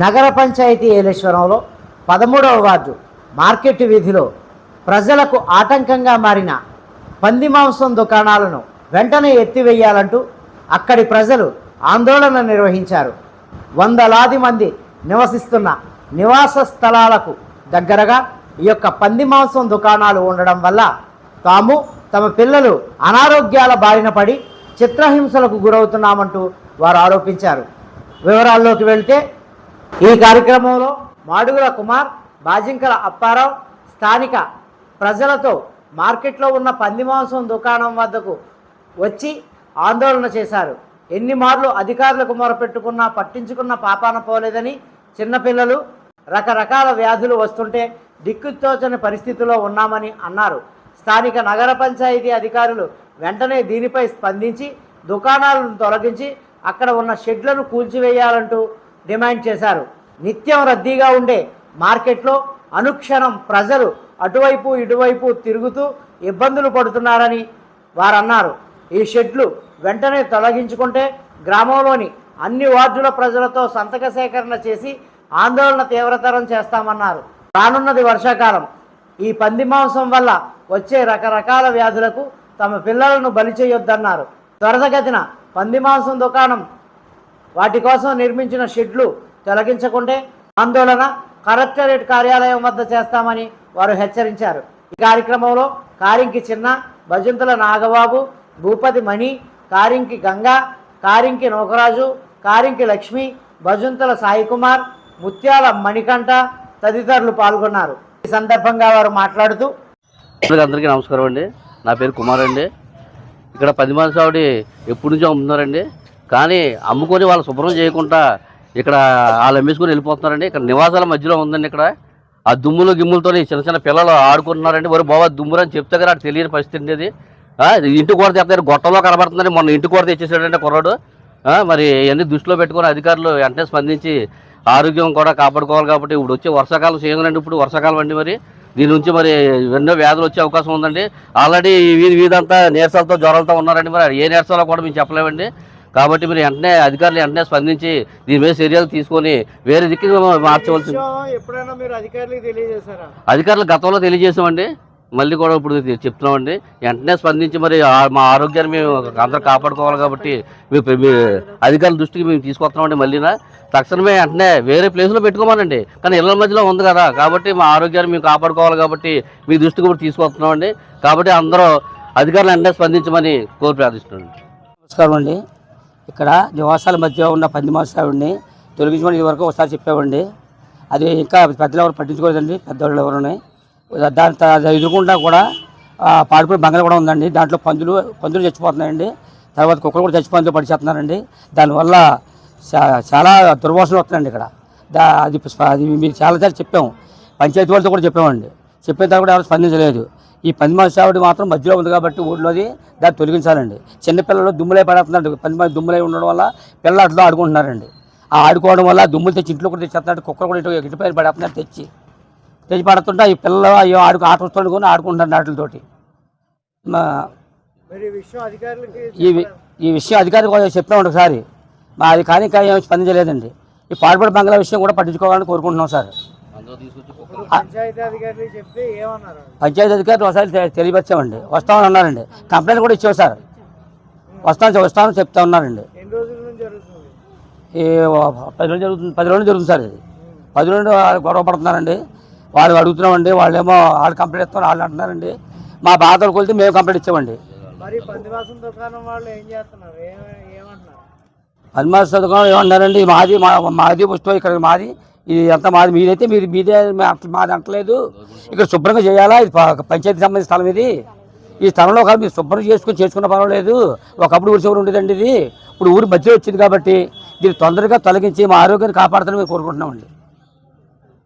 నగర పంచాయతీ ఏలేశ్వరంలో పదమూడవ ward market వీధిలో ప్రజలకు ఆటంకంగా మారిన పంది మాంసం దుకాణాలను వెంటనే ఎత్తివేయాలంటూ అక్కడి ప్రజలు ఆందోళన నిర్వహించారు. వందలాది మంది నివసిస్తున్న నివాస స్థలాలకు దగ్గరగా ఈ యొక్క పంది మాంసం దుకాణాలు ఉండడం వల్ల తాము తమ పిల్లలు అనారోగ్యాల బారిన పడి చిత్రహింసలకు గురవుతున్నామంటూ వారు ఆరోపించారు. వివరాల్లోకి వెళ్తే ఈ కార్యక్రమంలో మాడుగుల కుమార్ బాజింకల అప్పారావు స్థానిక ప్రజలతో మార్కెట్లో ఉన్న పంది మాంసం దుకాణం వద్దకు వచ్చి ఆందోళన చేశారు. ఎన్ని మార్లు అధికారులకు మొరపెట్టుకున్నా పట్టించుకున్న పాపాన పోలేదని చిన్నపిల్లలు రకరకాల వ్యాధులు వస్తుంటే దిక్కుతోచని పరిస్థితిలో ఉన్నామని అన్నారు. స్థానిక నగర పంచాయతీ అధికారులు వెంటనే దీనిపై స్పందించి దుకాణాలను తొలగించి అక్కడ ఉన్న షెడ్లను కూల్చివేయాలంటూ డిమాండ్ చేశారు. నిత్యం రద్దీగా ఉండే మార్కెట్లో అనుక్షణం ప్రజలు అటువైపు ఇటువైపు తిరుగుతూ ఇబ్బందులు పడుతున్నారని వారన్నారు. ఈ షెడ్లు వెంటనే తొలగించుకుంటే గ్రామంలోని అన్ని వార్డుల ప్రజలతో సంతక సేకరణ చేసి ఆందోళన తీవ్రతరం చేస్తామన్నారు. రానున్నది వర్షాకాలం. ఈ పంది మాంసం వల్ల వచ్చే రకరకాల వ్యాధులకు తమ పిల్లలను బలి చేయొద్దన్నారు. త్వరతగతిన పంది మాంసం దుకాణం వాటి కోసం నిర్మించిన షెడ్లు తొలగించకుంటే ఆందోళన కలెక్టరేట్ కార్యాలయం వద్ద చేస్తామని వారు హెచ్చరించారు. ఈ కార్యక్రమంలో కారింకి చిన్న భజంతుల నాగబాబు భూపతి మణి కారింకి గంగా కారింకి నోకరాజు కారింకి లక్ష్మి భజంతుల సాయికుమార్ ముత్యాల మణికంఠ తదితరులు పాల్గొన్నారు. ఈ సందర్భంగా వారు మాట్లాడుతూ అందరికీ నమస్కారం అండి. నా పేరు కుమార్ అండి. ఇక్కడ పది మంది ఆవిడ ఎప్పటి నుంచో అమ్ముతున్నారండి కానీ అమ్ముకొని వాళ్ళు శుభ్రం చేయకుండా ఇక్కడ వాళ్ళు అమ్మేసుకొని వెళ్ళిపోతున్నారండి. ఇక్కడ నివాసాల మధ్యలో ఉందండి ఇక్కడ. ఆ దుమ్ములు గిమ్ములతో చిన్న చిన్న పిల్లలు ఆడుకుంటున్నారండి. మరి బాబా దుమ్ములు అని చెప్తే కదా అటు తెలియని పరిస్థితి అండి అది ఇంటి కూర తెస్తారు గొట్టలో కనబడుతుందని మొన్న ఇంటి కూర తెచ్చేసాడండి కుర్రాడు. మరి ఇవన్నీ దృష్టిలో పెట్టుకొని అధికారులు వెంటనే స్పందించి ఆరోగ్యం కూడా కాపాడుకోవాలి కాబట్టి ఇప్పుడు వచ్చే వర్షాకాలం సీజన్ అండి ఇప్పుడు వర్షాకాలం అండి మరి. దీని నుంచి మరి ఎన్నో వ్యాధులు వచ్చే అవకాశం ఉందండి. ఆల్రెడీ వీధి వీధంతా నీరసాలతో జ్వరాలతో ఉన్నారండి మరి. ఏ నీరసాలో కూడా మేము చెప్పలేమండి. కాబట్టి మీరు వెంటనే అధికారులు వెంటనే స్పందించి దీని మీద చర్యలు తీసుకొని వేరే దిక్కు మార్చవలసింది ఎప్పుడైనా మీరు అధికారులకు తెలియజేశారా? అధికారులు గతంలో తెలియజేసామండి. మళ్ళీ కూడా ఇప్పుడు చెప్తున్నామండి. వెంటనే స్పందించి మరి ఆ- మా ఆరోగ్యాన్ని మేము అందరూ కాపాడుకోవాలి కాబట్టి మీ- మీ అధికారుల దృష్టికి మేము తీసుకొస్తున్నామండి మళ్ళీనా. తక్షణమే వెంటనే వేరే ప్లేస్లో పెట్టుకోమనండి. కానీ ఇళ్ళ మధ్యలో ఉంది కదా. కాబట్టి మా ఆరోగ్యాన్ని మేము కాపాడుకోవాలి కాబట్టి మీ దృష్టికి కూడా తీసుకొస్తున్నామండి. కాబట్టి అందరూ అధికారులు వెంటనే స్పందించమని కోరి ప్రార్థిస్తున్నాను నమస్కారం అండి ఇక్కడ నివాసాల మధ్య ఉన్న పంది మాసావిడిని తొలగించమని ఇది వరకు ఒకసారి చెప్పామండి అది ఇంకా పెద్దలు ఎవరు పట్టించుకోలేదండి పెద్దవాళ్ళు ఎవరుని దాని త- ఎదురుకుండా కూడా పాడిపోయిన బంగారం బంగళ కూడా ఉందండి. దాంట్లో పందులు పందులు చచ్చిపోతున్నాయండి. తర్వాత కుక్కలు కూడా చచ్చిపోయి పడిచేస్తున్నారండి. దానివల్ల చాలా దుర్వాసనలు వస్తున్నాయండి ఇక్కడ. దా అది అది మీరు చాలాసార్లు చెప్పాము. పంచాయతీ వాళ్ళతో కూడా చెప్పామండి చెప్పిన తర్వాత కూడా ఎవరు స్పందించలేదు. ఈ పంది మాసావిడి మాత్రం మధ్యలో ఉంది కాబట్టి ఊళ్ళోది దాన్ని తొలగించాలండి. చిన్నపిల్లలు దుమ్ములై పడుతున్నారు పంది మంది దుమ్ములై ఉండడం వల్ల పిల్లలు అట్లా ఆడుకుంటున్నారండి. ఆ ఆడుకోవడం వల్ల దుమ్ములు తెచ్చి ఇంట్లో కూడా తెచ్చేస్తున్నాడు కుక్కలు కూడా ఇటు ఇటు పైన పడేస్తున్నారు తెచ్చి. తెచ్చి పడుతుంటే ఈ పిల్లలు అయ్యో ఆడుకు ఆట వస్తుంది ఆడుకుంటున్నారు వాటితోటి ఈ విషయం అధికారులకి ఈ విషయం అధికారికి కూడా చెప్పాము ఒకసారి. మా అది కానీ ఇంకా ఏం స్పందించలేదండి. ఈ పాడుపడి బంగ్లా విషయం కూడా పట్టించుకోవాలని కోరుకుంటున్నాం సార్. పంచాయతీ అధికారులు ఒకసారి తెలియపరిచామండి. వస్తామని అన్నారండి. కంప్లైంట్ కూడా ఇచ్చాం సార్. వస్తాను వస్తామని చెప్తా ఉన్నారండి ఈ పది రోజులు జరుగుతుంది పది రోజులు జరుగుతుంది సార్ ఇది. పది రోజులు గొడవ పడుతున్నారండి. వాళ్ళు అడుగుతున్నామండి వాళ్ళేమో వాళ్ళు కంప్లైంట్ ఇస్తామని వాళ్ళు అంటున్నారండి. మా బాధలు కొలితే మేము కంప్లైంట్ ఇచ్చామండి. మరి పందివాసం దుకాణం ఏమన్నారండి మాది మాది పుస్తకం ఇక్కడ మాది. ఇది అంతా మాది మీదైతే మీరు మీదే మాది అంటలేదు. ఇక్కడ శుభ్రంగా చేయాలా? ఇది పంచాయతీ సంబంధించిన స్థలం ఇది. ఈ స్థలంలో కాదు మీరు శుభ్రం చేసుకుని చేసుకున్న పర్వాలేదు. ఒకప్పుడు ఊరి చివరి ఉండేదండి ఇది. ఇప్పుడు ఊరి మధ్యలో వచ్చింది కాబట్టి దీన్ని తొందరగా తొలగించి మా ఆరోగ్యాన్ని కాపాడతానని మేము కోరుకుంటున్నామండి.